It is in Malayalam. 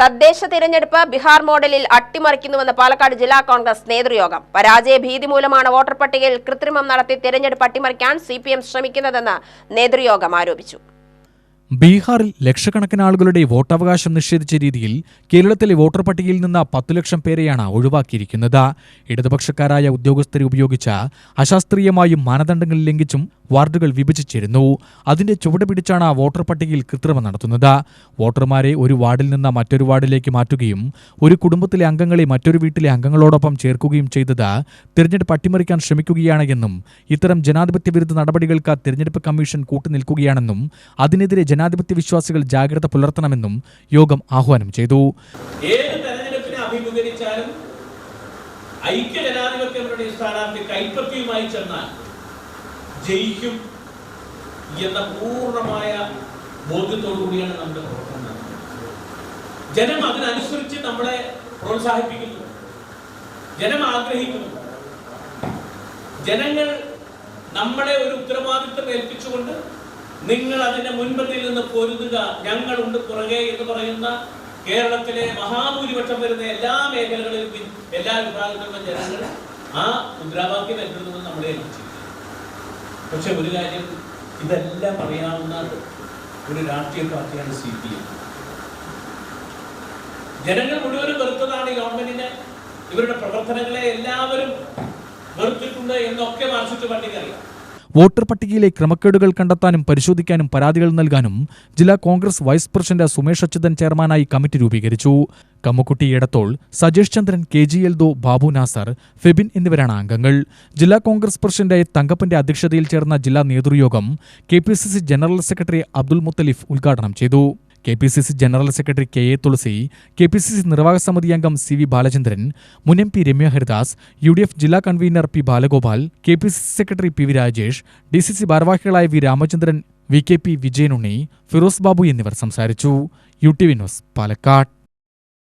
തദ്ദേശ തിരഞ്ഞെടുപ്പ് ബിഹാർ മോഡലിൽ അട്ടിമറിക്കുന്നുവെന്ന് പാലക്കാട് ജില്ലാ കോൺഗ്രസ് നേതൃയോഗം. പരാജയ ഭീതി മൂലമാണ് വോട്ടർ പട്ടികയിൽ കൃത്രിമം നടത്തി തിരഞ്ഞെടുപ്പ് അട്ടിമറിക്കാൻ സി പി എം ശ്രമിക്കുന്നതെന്ന് നേതൃയോഗം ആരോപിച്ചു. ബീഹാറിൽ ലക്ഷക്കണക്കിന് ആളുകളുടെ വോട്ടവകാശം നിഷേധിച്ച രീതിയിൽ കേരളത്തിലെ വോട്ടർ പട്ടികയിൽ നിന്ന് പത്തു ലക്ഷം പേരെയാണ് ഒഴിവാക്കിയിരിക്കുന്നത്. ഇടതുപക്ഷക്കാരായ ഉദ്യോഗസ്ഥരെ ഉപയോഗിച്ച അശാസ്ത്രീയമായും മാനദണ്ഡങ്ങൾ ലംഘിച്ചും വാർഡുകൾ വിഭജിച്ചിരുന്നു. അതിന്റെ ചുവട് പിടിച്ചാണ് വോട്ടർ പട്ടികയിൽ കൃത്രിമം നടത്തുന്നത്. വോട്ടർമാരെ ഒരു വാർഡിൽ നിന്ന് മറ്റൊരു വാർഡിലേക്ക് മാറ്റുകയും ഒരു കുടുംബത്തിലെ അംഗങ്ങളെ മറ്റൊരു വീട്ടിലെ അംഗങ്ങളോടൊപ്പം ചേർക്കുകയും ചെയ്തത് തിരഞ്ഞെടുപ്പ് അട്ടിമറിക്കാൻ ശ്രമിക്കുകയാണ് എന്നും ഇത്തരം ജനാധിപത്യ വിരുദ്ധ നടപടികൾക്ക് തിരഞ്ഞെടുപ്പ് കമ്മീഷൻ കൂട്ടുനിൽക്കുകയാണെന്നും അതിനെതിരെ ജനാധിപത്യ വിശ്വാസികൾ ജാഗ്രത പുലർത്തണമെന്നും യോഗം ആഹ്വാനം ചെയ്തു. ഐക്യ ജനാധിപത്യ സ്ഥാനാർത്ഥി കൈപ്പത്തിയുമായി ചെന്നാൽ ജയിക്കും എന്ന പൂർണമായ ബോധ്യത്തോടു കൂടിയാണ് നമ്മുടെ പ്രവർത്തനം ജനം അതിനനുസരിച്ച് നമ്മളെ പ്രോത്സാഹിപ്പിക്കുന്നു. ജനം ആഗ്രഹിക്കുന്നു. ജനങ്ങൾ നമ്മളെ ഒരു ഉത്തരവാദിത്വം ഏൽപ്പിച്ചുകൊണ്ട് നിങ്ങൾ അതിന്റെ മുൻപന്തിയിൽ നിന്ന് പൊരുതുക ഞങ്ങളുണ്ട് പുറകെ എന്ന് പറയുന്ന കേരളത്തിലെ മഹാഭൂരിപക്ഷം വരുന്ന എല്ലാ മേഖലകളിലും എല്ലാ വിഭാഗങ്ങളിലും ജനങ്ങൾ ആ മുദ്രാവാക്യം ഏറ്റെടുക്കുന്നത് നമ്മളെ ഏൽപ്പിച്ചിരിക്കുന്നു. പക്ഷെ ഒരു കാര്യം ഇതെല്ലാം അറിയാവുന്ന ഒരു രാഷ്ട്രീയ പാർട്ടിയാണ് സി പി എം. ജനങ്ങൾ മുഴുവനും വെറുത്തതാണ് ഗവൺമെന്റിന്. ഇവരുടെ പ്രവർത്തനങ്ങളെ എല്ലാവരും വെറുത്തിട്ടുണ്ട് എന്നൊക്കെ മാർച്ചിട്ട് പണ്ടിക്കറിയാം വോട്ടർ പട്ടികയിലെ ക്രമക്കേടുകൾ കണ്ടെത്താനും പരിശോധിക്കാനും പരാതികൾ നൽകാനും ജില്ലാ Congress vice president Sumesh Achuthan ചെയർമാനായി കമ്മിറ്റി രൂപീകരിച്ചു. കമ്മുക്കുട്ടി എടത്തോൾ സജേഷ് ചന്ദ്രൻ കെ ജി എൽദോ ബാബു നാസർ ഫെബിൻ എന്നിവരാണ് അംഗങ്ങൾ. ജില്ലാ കോൺഗ്രസ് പ്രസിഡന്റ് തങ്കപ്പന്റെ അധ്യക്ഷതയിൽ ചേർന്ന ജില്ലാ നേതൃയോഗം K general secretary Abdul Muthalif ഉദ്ഘാടനം ചെയ്തു. K P C C general secretary K A Thulasi K P C C നിർവാഹക സമിതി അംഗം സി വി ബാലചന്ദ്രൻ മുൻ M P Ramya Haridas U D F ജില്ലാ convener P Balagopal K P C C secretary P V Rajesh D C C ഭാരവാഹികളായ V Ramachandran V K P Vijayanunni Firoz Babu എന്നിവർ സംസാരിച്ചു. U T V news Palakkad.